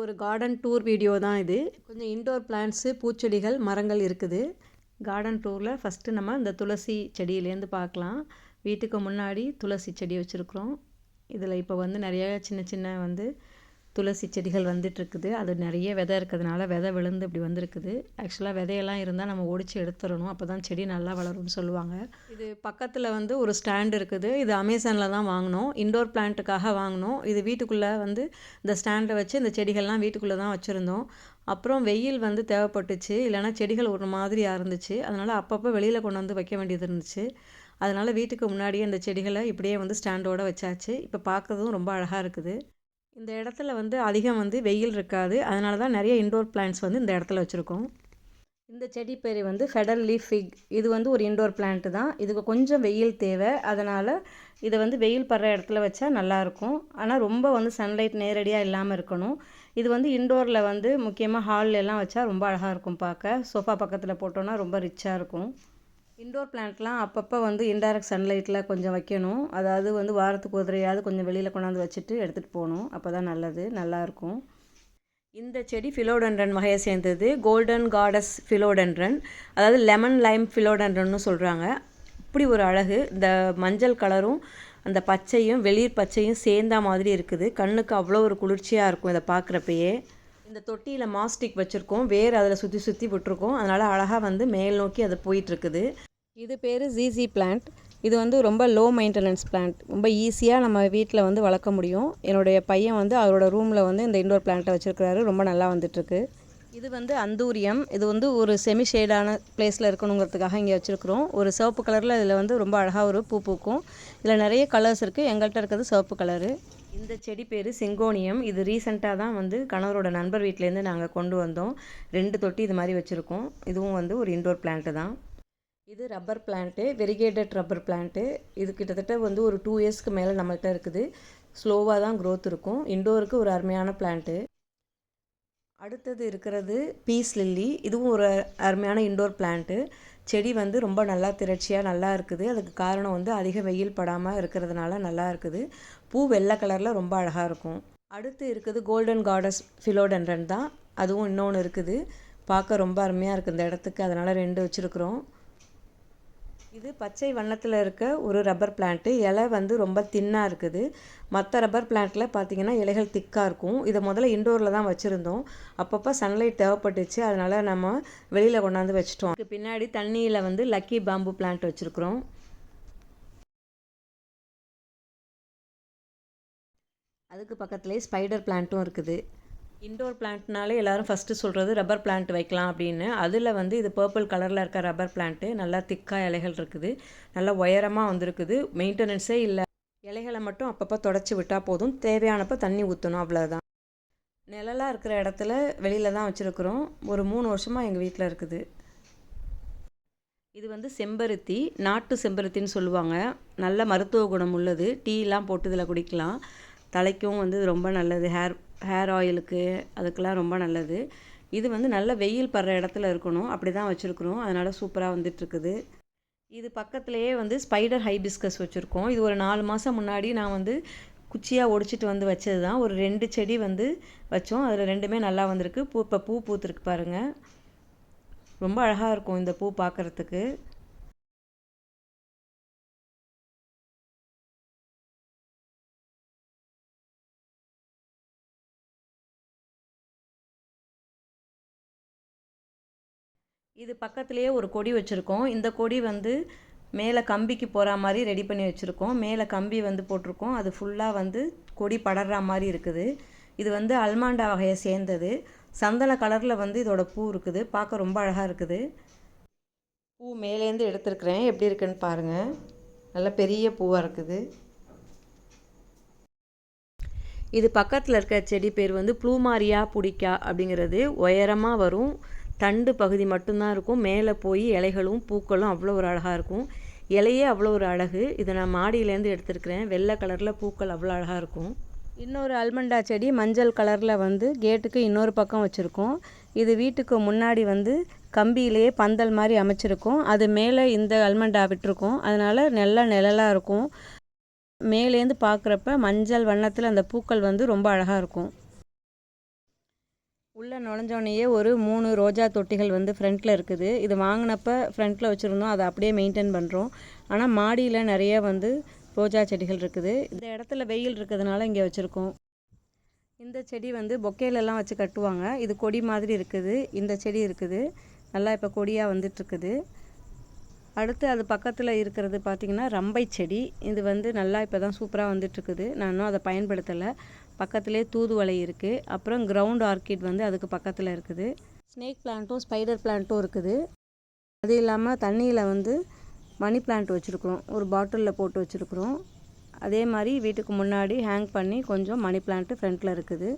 ஒரு garden tour video தான் இது. கொஞ்சம் இன்டோர் பிளான்ட்ஸு பூச்செடிகள் மரங்கள் இருக்குது. கார்டன் டூரில் ஃபஸ்ட்டு நம்ம இந்த துளசி செடியிலேருந்து பார்க்கலாம். வீட்டுக்கு முன்னாடி துளசி செடி வச்சுருக்குறோம். இதில் இப்போ வந்து நிறையா சின்ன சின்ன வந்து துளசி செடிகள் வந்துட்டுருக்குது. அது நிறைய விதை இருக்கிறதுனால விதை விழுந்து இப்படி வந்திருக்குது. ஆக்சுவலாக விதையெல்லாம் இருந்தால் நம்ம ஒடிச்சு எடுத்துடணும். அப்போ தான் செடி நல்லா வளரும்னு சொல்லுவாங்க. இது பக்கத்தில் வந்து ஒரு ஸ்டாண்ட் இருக்குது. இது அமேசானில் தான் வாங்கினோம். இண்டோர் பிளான்ட்டுக்காக வாங்கினோம். இது வீட்டுக்குள்ளே வந்து இந்த ஸ்டாண்டை வச்சு இந்த செடிகள்லாம் வீட்டுக்குள்ளே தான் வச்சுருந்தோம். அப்புறம் வெயில் வந்து தேவைப்பட்டுச்சு. இல்லைனா செடிகள் ஒரு மாதிரியாக இருந்துச்சு. அதனால் அப்பப்போ வெளியில் கொண்டு வந்து வைக்க வேண்டியது இருந்துச்சு. அதனால் வீட்டுக்கு முன்னாடியே இந்த செடிகளை இப்படியே வந்து ஸ்டாண்டோடு வச்சாச்சு. இப்போ பார்க்குறதும் ரொம்ப அழகாக இருக்குது. இந்த இடத்துல வந்து அதிகம் வந்து வெயில் இருக்காது. அதனால தான் நிறைய இன்டோர் பிளான்ட்ஸ் வந்து இந்த இடத்துல வச்சுருக்கோம். இந்த செடி பேர் வந்து ஃபெடல் லீஃப் ஃபிக் இது வந்து ஒரு இன்டோர் பிளான்ட்டு தான். இதுக்கு கொஞ்சம் வெயில் தேவை. அதனால் இதை வந்து வெயில் படுற இடத்துல வச்சா நல்லாயிருக்கும் ஆனால் ரொம்ப வந்து சன்லைட் நேரடியாக இல்லாமல் இருக்கணும். இது வந்து இன்டோரில் வந்து முக்கியமாக ஹாலில் எல்லாம் வச்சா ரொம்ப அழகாக இருக்கும் பார்க்க. சோஃபா பக்கத்தில் போட்டோன்னா ரொம்ப ரிச்சாக இருக்கும். இன்டோர் பிளான்ட்லாம் அப்பப்போ வந்து இன்டைரக்ட் சன்லைட்டில் கொஞ்சம் வைக்கணும். அதாவது வந்து வாரத்துக்கு உதிரையாவது கொஞ்சம் வெளியில் கொண்டாந்து வச்சுட்டு எடுத்துகிட்டு போகணும். அப்போ தான் நல்லது நல்லாயிருக்கும் இந்த செடி ஃபிலோடென்ட்ரன் வகையை சேர்ந்தது. கோல்டன் காடஸ் ஃபிலோடென்ட்ரன் அதாவது லெமன் லைம் ஃபிலோடென்ட்ரன்னு சொல்கிறாங்க இப்படி ஒரு அழகு. இந்த மஞ்சள் கலரும் அந்த பச்சையும் வெளிர் பச்சையும் சேர்ந்தா மாதிரி இருக்குது. கண்ணுக்கு அவ்வளோ ஒரு குளிர்ச்சியாக இருக்கும் இதை பார்க்குறப்பயே. இந்த தொட்டியில் மாஸ்டிக் வச்சுருக்கோம். வேர் அதில் சுற்றி சுற்றி விட்டுருக்கோம். அதனால் அழகாக வந்து மேல் நோக்கி அது போயிட்டுருக்குது இது பேர் ஜிசி பிளான்ட் இது வந்து ரொம்ப லோ மெயின்டெனன்ஸ் பிளான்ட் ரொம்ப ஈஸியாக நம்ம வீட்டில் வந்து வளர்க்க முடியும். என்னுடைய பையன் வந்து அவரோட ரூமில் வந்து இந்த இண்டோர் பிளான்ட்டை வச்சுருக்கிறாரு. ரொம்ப நல்லா வந்துட்டுருக்கு. இது வந்து அந்தூரியம். இது வந்து ஒரு செமி ஷேடான பிளேஸில் இருக்கணுங்கிறதுக்காக இங்கே வச்சுருக்குறோம். ஒரு சிவப்பு கலரில் இதில் வந்து ரொம்ப அழகாக ஒரு பூ பூக்கும். இதில் நிறைய கலர்ஸ் இருக்குது எங்கள்கிட்ட இருக்கிறது சிவப்பு கலரு இந்த செடி பேர் செங்கோனியம். இது ரீசெண்டாக தான் வந்து கணவரோட நண்பர் வீட்டிலேருந்து நாங்கள் கொண்டு வந்தோம். ரெண்டு தொட்டி இது மாதிரி வச்சுருக்கோம். இதுவும் வந்து ஒரு இண்டோர் பிளான்ட்டு தான். இது rubber plant variegated rubber plant. இது கிட்டத்தட்ட வந்து ஒரு டூ இயர்ஸ்க்கு மேலே நம்மள்கிட்ட இருக்குது. ஸ்லோவாக தான் க்ரோத் இருக்கும். இண்டோருக்கு ஒரு அருமையான பிளான்ட்டு. அடுத்தது இருக்கிறது பீஸ் லில்லி இதுவும் ஒரு அருமையான இண்டோர் பிளான்ட்டு. செடி வந்து ரொம்ப நல்லா திரட்சியாக நல்லா இருக்குது. அதுக்கு காரணம் வந்து அதிக வெயில் படாமல் இருக்கிறதுனால நல்லா இருக்குது. பூ வெள்ளை கலரில் ரொம்ப அழகாக இருக்கும். அடுத்து இருக்குது கோல்டன் கார்டஸ் ஃபிலோடென்ட்ரன் தான். அதுவும் இன்னொன்று இருக்குது. பார்க்க ரொம்ப அருமையாக இருக்குது இந்த இடத்துக்கு. அதனால் ரெண்டு வச்சுருக்குறோம். இது பச்சை வண்ணத்தில் இருக்க ஒரு ரப்பர் பிளான்ட்டு இலை வந்து ரொம்ப தின்னாக இருக்குது. மற்ற ரப்பர் பிளான்ட்டில் பார்த்தீங்கன்னா இலைகள் திக்காக இருக்கும். இதை முதல்ல இண்டோரில் தான் வச்சுருந்தோம். அப்பப்போ சன்லைட் தேவைப்பட்டுச்சு. அதனால் நம்ம வெளியில் கொண்டாந்து வச்சிட்டோம். அதுக்கு பின்னாடி தண்ணியில் வந்து லக்கி பாம்பு பிளான்ட் வச்சுருக்குறோம். அதுக்கு பக்கத்துலேயே ஸ்பைடர் பிளான்ட்டும் இருக்குது. இண்டோர் பிளான்ட்னாலே எல்லோரும் ஃபஸ்ட்டு சொல்கிறது ரப்பர் பிளான்ட் வைக்கலாம் அப்படின்னு. அதில் வந்து இது பர்பிள் கலரில் இருக்க ரப்பர் பிளான்ட்டு நல்லா திக்காக இலைகள் இருக்குது. நல்லா உயரமாக வந்திருக்குது. மெயின்டெனன்ஸே இல்லை. இலைகளை மட்டும் அப்பப்போ தொடச்சி விட்டால் போதும். தேவையானப்போ தண்ணி ஊற்றணும் அவ்வளோதான் நிழலாக இருக்கிற இடத்துல வெளியில் தான் வச்சுருக்குறோம். ஒரு மூணு வருஷமாக எங்கள் வீட்டில் இருக்குது. இது வந்து செம்பருத்தி நாட்டு செம்பருத்தின்னு சொல்லுவாங்க. நல்ல மருத்துவ குணம் உள்ளது. டீலாம் போட்டு இதில் குடிக்கலாம். தலைக்கும் வந்து ரொம்ப நல்லது. ஹேர் ஹேர் ஆயிலுக்கு அதுக்கெல்லாம் ரொம்ப நல்லது. இது வந்து நல்ல வெயில் படுற இடத்துல இருக்கணும். அப்படி தான் வச்சுருக்குறோம். அதனால் சூப்பராக வந்துட்டுருக்குது. இது பக்கத்துலேயே வந்து ஸ்பைடர் ஹைபிஸ்கஸ் வச்சுருக்கோம். இது ஒரு நாலு மாதம் முன்னாடி நான் வந்து குச்சியாக ஒடிச்சிட்டு வந்து வச்சது தான் ஒரு ரெண்டு செடி வந்து வச்சோம். அதில் ரெண்டுமே நல்லா வந்திருக்கு. பூ இப்போ பூ பூத்துருக்கு பாருங்கள் ரொம்ப அழகாக இருக்கும் இந்த பூ பார்க்குறதுக்கு இது பக்கத்துலேயே ஒரு கொடி வச்சுருக்கோம். இந்த கொடி வந்து மேலே கம்பிக்கு போகிற மாதிரி ரெடி பண்ணி வச்சுருக்கோம். மேலே கம்பி வந்து போட்டிருக்கோம். அது ஃபுல்லாக வந்து கொடி படர்ற மாதிரி இருக்குது. இது வந்து அல்மாண்டா வகையை சேர்ந்தது. சந்தன கலரில் வந்து இதோட பூ இருக்குது. பார்க்க ரொம்ப அழகாக இருக்குது. பூ மேலேருந்து எடுத்துருக்குறேன். எப்படி இருக்குன்னு பாருங்கள் நல்ல பெரிய பூவாக இருக்குது. இது பக்கத்தில் இருக்க செடி பேர் வந்து ப்ளூமாரியா புடிக்கா அப்படிங்கிறது உயரமாக வரும். தண்டு பகுதி மட்டும்தான் இருக்கும். மேலே போய் இலைகளும் பூக்களும் அவ்வளோ ஒரு அழகாக இருக்கும். இலையே அவ்வளோ ஒரு அழகு. இதை நான் மாடியிலேருந்து எடுத்துருக்கிறேன். வெள்ளை கலரில் பூக்கள் அவ்வளோ அழகாக இருக்கும். இன்னொரு அல்மண்டா செடி மஞ்சள் கலரில் வந்து கேட்டுக்கு இன்னொரு பக்கம் வச்சுருக்கோம். இது வீட்டுக்கு முன்னாடி வந்து கம்பியிலேயே பந்தல் மாதிரி அமைச்சிருக்கோம். அது மேலே இந்த அல்மண்டா விட்டுருக்கோம். அதனால் நல்ல நிழலாக இருக்கும். மேலேருந்து பார்க்குறப்ப மஞ்சள் வண்ணத்தில் அந்த பூக்கள் வந்து ரொம்ப அழகாக இருக்கும். உள்ளே நுழைஞ்சோடனேயே ஒரு மூணு ரோஜா தொட்டிகள் வந்து ஃப்ரண்ட்டில் இருக்குது. இது வாங்கினப்ப ஃப்ரண்ட்டில் வச்சுருந்தோம். அதை அப்படியே மெயின்டைன் பண்ணுறோம் ஆனால் மாடியில் நிறைய வந்து ரோஜா செடிகள் இருக்குது. இந்த இடத்துல வெயில் இருக்கிறதுனால இங்கே வச்சுருக்கோம். இந்த செடி வந்து பொக்கேலெல்லாம் வச்சு கட்டுவாங்க. இது கொடி மாதிரி இருக்குது. இந்த செடி இருக்குது. நல்லா இப்போ கொடியாக வந்துட்டுருக்குது அடுத்து அது பக்கத்தில் இருக்கிறது பார்த்திங்கன்னா ரம்பை செடி. இது வந்து நல்லா இப்போ தான் சூப்பராக வந்துட்டுருக்குது. நான் இன்னும் அதை பயன்படுத்தலை. பக்கத்துலேயே தூதுவளை இருக்குது அப்புறம் கிரவுண்ட் ஆர்கிட் வந்து அதுக்கு பக்கத்தில் இருக்குது. ஸ்னேக் பிளான்ட்டும் ஸ்பைடர் பிளான்ட்டும் இருக்குது. அது இல்லாமல் தண்ணியில் வந்து மணி பிளான்ட் வச்சுருக்குறோம். ஒரு பாட்டிலில் போட்டு வச்சுருக்குறோம். அதே மாதிரி வீட்டுக்கு முன்னாடி ஹேங் பண்ணி கொஞ்சம் மணி பிளான்ட்டு ஃப்ரண்ட்டில் இருக்குது.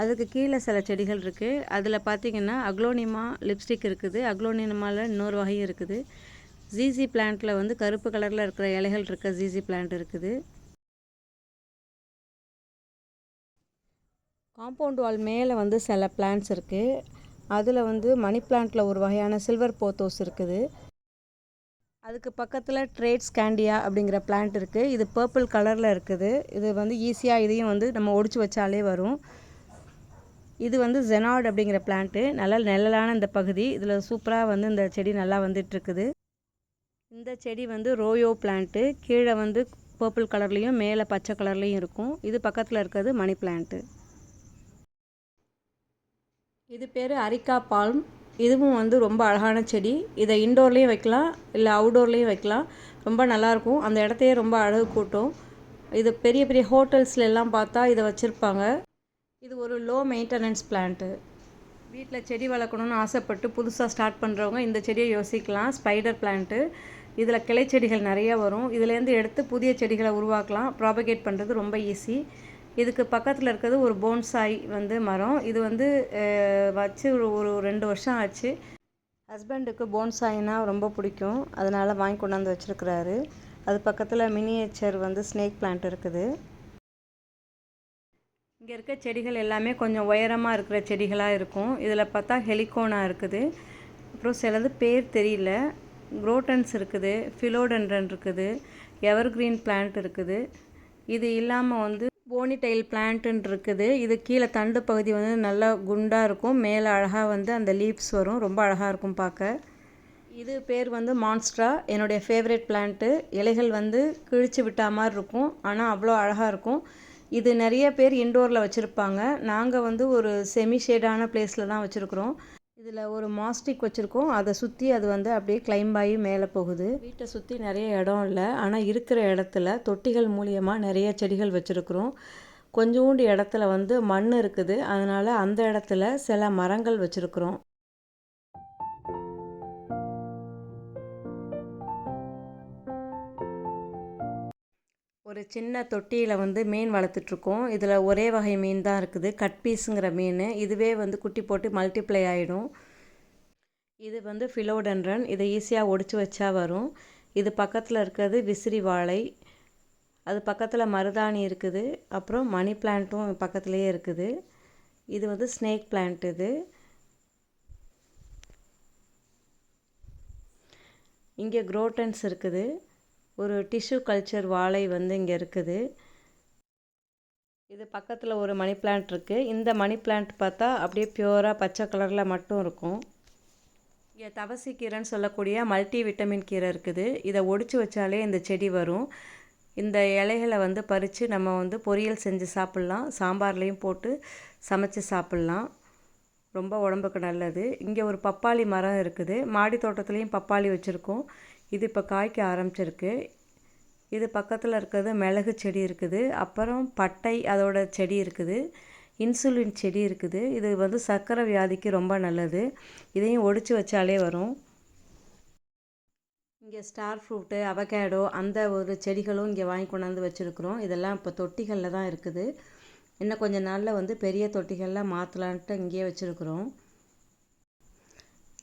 அதுக்கு கீழே சில செடிகள் இருக்குது அதில் பார்த்திங்கன்னா அக்லோனிமா லிப்ஸ்டிக் இருக்குது. அக்லோனிமாவில் இன்னொரு வகையும் இருக்குது. ஜிசி பிளான்ட்டில் வந்து கருப்பு கலரில் இருக்கிற இலைகள் இருக்க ஜிசி பிளான்ட் இருக்குது. காம்பவுண்ட் வால் மேலே வந்து சில பிளான்ட்ஸ் இருக்குது அதில் வந்து மணி பிளான்ட்டில் ஒரு வகையான சில்வர் போத்தோஸ் இருக்குது. அதுக்கு பக்கத்தில் ட்ரேட் ஸ்கேண்டியா அப்படிங்கிற பிளான்ட் இருக்குது இது பர்பிள் கலரில் இருக்குது. இது வந்து ஈஸியாக இதையும் வந்து நம்ம ஒடிச்சு வச்சாலே வரும். இது வந்து ஜெனாட் அப்படிங்கிற பிளான்ட்டு நல்லா நிழலான இந்த பகுதி. இதில் சூப்பராக வந்து இந்த செடி நல்லா வந்துட்டுருக்குது இந்த செடி வந்து ரோயோ பிளான்ட்டு கீழே வந்து பர்பிள் கலர்லேயும் மேலே பச்சை கலர்லேயும் இருக்கும். இது பக்கத்தில் இருக்கிறது மணி பிளான்ட்டு இது பேர் அரிக்கா பால்ம் இதுவும் வந்து ரொம்ப அழகான செடி. இதை இன்டோர்லேயும் வைக்கலாம் இல்லை அவுடோர்லேயும் வைக்கலாம். ரொம்ப நல்லாயிருக்கும் அந்த இடத்தையே ரொம்ப அழகு கூட்டும். இது பெரிய பெரிய ஹோட்டல்ஸில் எல்லாம் பார்த்தா இதை வச்சுருப்பாங்க. இது ஒரு லோ மெயின்டெனன்ஸ் பிளான்ட்டு வீட்டில் செடி வளர்க்கணுன்னு ஆசைப்பட்டு புதுசாக ஸ்டார்ட் பண்ணுறவங்க இந்த செடியை யோசிக்கலாம். ஸ்பைடர் பிளான்ட்டு இதில் கிளை செடிகள் நிறையா வரும். இதுலேருந்து எடுத்து புதிய செடிகளை உருவாக்கலாம். ப்ராபகேட் பண்ணுறது ரொம்ப ஈஸி இதுக்கு பக்கத்தில் இருக்கிறது ஒரு போன்சாய் வந்து மரம். இது வந்து வச்சு ஒரு ஒரு ரெண்டு வருஷம் ஆச்சு. ஹஸ்பண்டுக்கு போன்சாய்னா ரொம்ப பிடிக்கும். அதனால் வாங்கி கொண்டாந்து வச்சுருக்கிறாரு. அது பக்கத்தில் மினியேச்சர் வந்து ஸ்னேக் பிளான்ட் இருக்குது. இங்கே இருக்க செடிகள் எல்லாமே கொஞ்சம் உயரமாக இருக்கிற செடிகளாக இருக்கும். இதில் பார்த்தா ஹெலிகோனா இருக்குது. அப்புறம் சிலது பேர் தெரியல. குரோட்டன்ஸ் இருக்குது ஃபிலோடென்ட்ரன் இருக்குது எவர்கிரீன் பிளான்ட் இருக்குது. இது இல்லாமல் வந்து போனிடைல் பிளான்ட்டுன்னு இருக்குது. இது கீழே தண்டு பகுதி வந்து நல்லா குண்டாக இருக்கும். மேலே அழகாக வந்து அந்த லீவ்ஸ் வரும். ரொம்ப அழகாக இருக்கும் பார்க்க. இது பேர் வந்து மான்ஸ்ட்ரா. என்னுடைய ஃபேவரட் பிளான்ட்டு. இலைகள் வந்து கிழிச்சு விட்டா மாதிரி இருக்கும். ஆனால் அவ்வளோ அழகாக இருக்கும். இது நிறைய பேர் இன்டோரில் வச்சுருப்பாங்க. நாங்கள் வந்து ஒரு செமி ஷேடான பிளேஸில் தான் வச்சுருக்குறோம். இதில் ஒரு மாஸ்டிக் வச்சுருக்கோம். அதை சுற்றி அது வந்து அப்படியே கிளைம்ப் ஆகி மேலே போகுது. வீட்டை சுற்றி நிறைய இடம் இல்லை. ஆனால் இருக்கிற இடத்துல தொட்டிகள் மூலியமாக நிறைய செடிகள் வச்சுருக்குறோம். கொஞ்சோண்டு இடத்துல வந்து மண் இருக்குது. அதனால் அந்த இடத்துல சில மரங்கள் வச்சுருக்குறோம். ஒரு சின்ன தொட்டியில் வந்து மீன் வளர்த்துட்ருக்கோம். இதில் ஒரே வகை மீன் தான் இருக்குது. கட் பீஸுங்கிற மீன். இதுவே வந்து குட்டி போட்டு மல்டிப்ளை ஆகிடும் இது வந்து ஃபிலோடென்ட்ரன். இதை ஈஸியாக ஒடிச்சு வச்சா வரும். இது பக்கத்தில் இருக்கிறது விசிறி வாழை. அது பக்கத்தில் மருதாணி இருக்குது. அப்புறம் மணி பிளான்ட்டும் பக்கத்துலேயே இருக்குது. இது வந்து ஸ்னேக் பிளான்ட் இது. இங்கே குரோட்டன்ஸ் இருக்குது. ஒரு டிஷ்யூ கல்ச்சர் வாழை வந்து இங்கே இருக்குது. இது பக்கத்தில் ஒரு மணி பிளான்ட் இருக்குது இந்த மணி பிளான்ட் பார்த்தா அப்படியே பியூராக பச்சை கலரில் மட்டும் இருக்கும். இங்கே தவசி கீரைன்னு சொல்லக்கூடிய மல்டி விட்டமின் கீரை இருக்குது. இதை ஒடிச்சு வச்சாலே இந்த செடி வரும். இந்த இலைகளை வந்து பறித்து நம்ம வந்து பொரியல் செஞ்சு சாப்பிட்லாம். சாம்பார்லேயும் போட்டு சமைச்சு சாப்பிட்லாம். ரொம்ப உடம்புக்கு நல்லது. இங்கே ஒரு பப்பாளி மரம் இருக்குது. மாடி தோட்டத்துலேயும் பப்பாளி வச்சுருக்கோம். இது இப்போ காய்க்க ஆரம்பிச்சிருக்கு. இது பக்கத்தில் இருக்கிறது மிளகு செடி இருக்குது. அப்புறம் பட்டை அதோட செடி இருக்குது. இன்சுலின் செடி இருக்குது. இது வந்து சர்க்கரை வியாதிக்கு ரொம்ப நல்லது. இதையும் ஒடிச்சு வச்சாலே வரும். இங்கே ஸ்டார் ஃப்ரூட்டு அவகேடோ அந்த ஒரு செடிகளும் இங்கே வாங்கி கொண்டாந்து வச்சுருக்குறோம். இதெல்லாம் இப்போ தொட்டிகளில் தான் இருக்குது. இன்னும் கொஞ்ச நாளில் வந்து பெரிய தொட்டிகளில் மாற்றலான்ட்டு இங்கேயே வச்சுருக்குறோம்.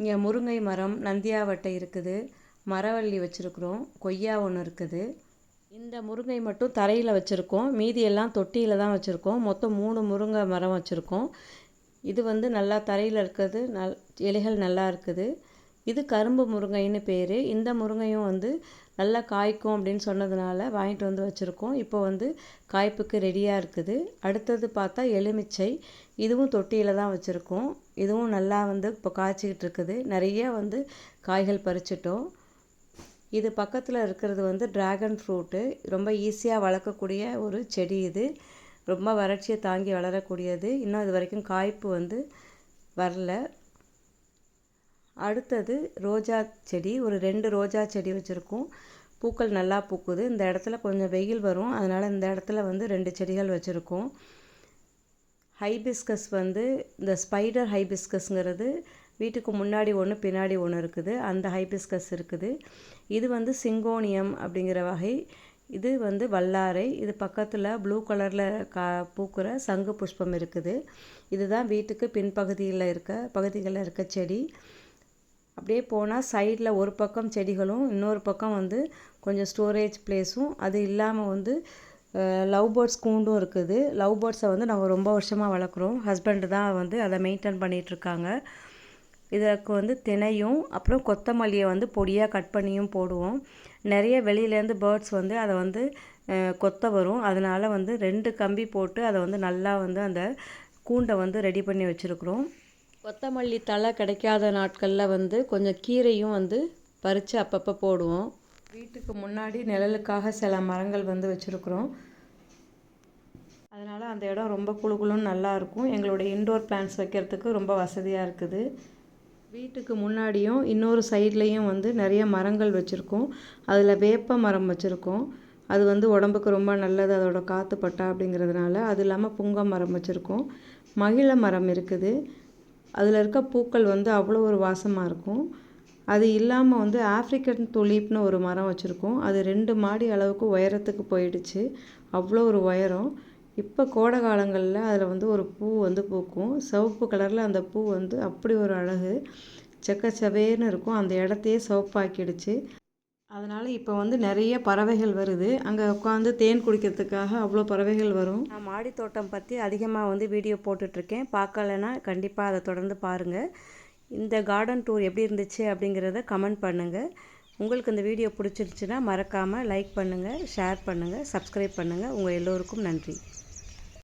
இங்கே முருங்கை மரம் நந்தியாவட்டை இருக்குது. மரவள்ளி வச்சுருக்குறோம். கொய்யா ஒன்று இருக்குது. இந்த முருங்கை மட்டும் தரையில் வச்சுருக்கோம். மீதி எல்லாம் தொட்டியில் தான் வச்சுருக்கோம். மொத்தம் மூணு முருங்கை மரம் வச்சுருக்கோம். இது வந்து நல்லா தரையில் இருக்கிறது. நல் இலைகள் நல்லா இருக்குது. இது கரும்பு முருங்கைன்னு பேர். இந்த முருங்கையும் வந்து நல்லா காய்க்கும் அப்படின்னு சொன்னதுனால வாங்கிட்டு வந்து வச்சுருக்கோம். இப்போ வந்து காய்ப்புக்கு ரெடியாக இருக்குது. அடுத்தது பார்த்தா எலுமிச்சை. இதுவும் தொட்டியில் தான் வச்சுருக்கோம். இதுவும் நல்லா வந்து இப்போ காய்ச்சிக்கிட்டு இருக்குது. நிறைய வந்து காய்கள் பறிச்சிட்டோம். இது பக்கத்தில் இருக்கிறது வந்து ட்ராகன் ஃப்ரூட்டு ரொம்ப ஈஸியாக வளர்க்கக்கூடிய ஒரு செடி இது. ரொம்ப வறட்சியை தாங்கி வளரக்கூடியது. இன்னும் இது வரைக்கும் காய்ப்பு வந்து வரல. அடுத்தது ரோஜா செடி. ஒரு ரெண்டு ரோஜா செடி வச்சுருக்கோம். பூக்கள் நல்லா பூக்குது. இந்த இடத்துல கொஞ்சம் வெயில் வரும். அதனால் இந்த இடத்துல வந்து ரெண்டு செடிகள் வச்சுருக்கோம். ஹைபிஸ்கஸ் வந்து இந்த ஸ்பைடர் ஹைபிஸ்கஸ்ங்கிறது வீட்டுக்கு முன்னாடி ஒன்று பின்னாடி ஒன்று இருக்குது. அந்த ஹைபிஸ்கஸ் இருக்குது. இது வந்து சிங்கோனியம் அப்படிங்கிற வகை. இது வந்து வல்லாரை. இது பக்கத்தில் ப்ளூ கலரில் கா பூக்கிற சங்கு புஷ்பம் இருக்குது. இதுதான் வீட்டுக்கு பின்பகுதியில் இருக்க பகுதிகளில் இருக்க செடி. அப்படியே போனால் சைடில் ஒரு பக்கம் செடிகளும் இன்னொரு பக்கம் வந்து கொஞ்சம் ஸ்டோரேஜ் பிளேஸும். அது இல்லாமல் வந்து லவ் பேர்ட்ஸ் கூண்டும் இருக்குது. லவ் பேர்ட்ஸை வந்து நாங்கள் ரொம்ப வருஷமாக வளர்க்குறோம். ஹஸ்பண்டு தான் வந்து அதை மெயின்டைன் பண்ணிகிட்ருக்காங்க இதற்கு வந்து தினையும் அப்புறம் கொத்தமல்லியை வந்து பொடியாக கட் பண்ணியும் போடுவோம். நிறைய வெளியிலேருந்து பேர்ட்ஸ் வந்து அதை வந்து கொத்த வரும். அதனால் வந்து ரெண்டு கம்பி போட்டு அதை வந்து நல்லா வந்து அந்த கூண்டை வந்து ரெடி பண்ணி வச்சுருக்குறோம். கொத்தமல்லி தழை கிடைக்காத நாட்களில் வந்து கொஞ்சம் கீரையும் வந்து பறித்து அப்பப்போ போடுவோம். வீட்டுக்கு முன்னாடி நிழலுக்காக சில மரங்கள் வந்து வச்சுருக்குறோம். அதனால் அந்த இடம் ரொம்ப குழு குழுன்னு நல்லாயிருக்கும் எங்களுடைய இன்டோர் பிளான்ஸ் வைக்கிறதுக்கு ரொம்ப வசதியாக இருக்குது. வீட்டுக்கு முன்னாடியும் இன்னொரு சைட்லேயும் வந்து நிறைய மரங்கள் வச்சுருக்கோம். அதில் வேப்ப மரம் வச்சுருக்கோம். அது வந்து உடம்புக்கு ரொம்ப நல்லது. அதோட காற்று பட்டா அப்படிங்கிறதுனால அது இல்லாமல் புங்க மரம் வச்சுருக்கோம். மகிழ மரம் இருக்குது. அதில் இருக்க பூக்கள் வந்து அவ்வளோ ஒரு வாசமாக இருக்கும். அது இல்லாமல் வந்து ஆஃப்ரிக்கன் துலீப்னு ஒரு மரம் வச்சுருக்கோம். அது ரெண்டு மாடி அளவுக்கு உயரத்துக்கு போயிடுச்சு. அவ்வளோ ஒரு உயரம். இப்போ கோடை காலங்களில் அதில் வந்து ஒரு பூ வந்து பூக்கும். சிவப்பு கலரில் அந்த பூ வந்து அப்படி ஒரு அழகு. செக்கச்சவேன்னு இருக்கும். அந்த இடத்தையே சிவப்பாக்கிடுச்சு. அதனால் இப்போ வந்து நிறைய பறவைகள் வருது. அங்கே உட்காந்து தேன் குடிக்கிறதுக்காக அவ்வளோ பறவைகள் வரும். நான் மாடி தோட்டம் பற்றி அதிகமாக வந்து வீடியோ போட்டுட்ருக்கேன். பார்க்கலன்னா கண்டிப்பாக அதை தொடர்ந்து பாருங்கள் இந்த கார்டன் டூர் எப்படி இருந்துச்சு அப்படிங்கிறத கமெண்ட் பண்ணுங்கள் உங்களுக்கு இந்த வீடியோ பிடிச்சிருச்சுன்னா மறக்காமல் லைக் பண்ணுங்கள் ஷேர் பண்ணுங்கள் சப்ஸ்கிரைப் பண்ணுங்கள் உங்கள் எல்லோருக்கும் நன்றி.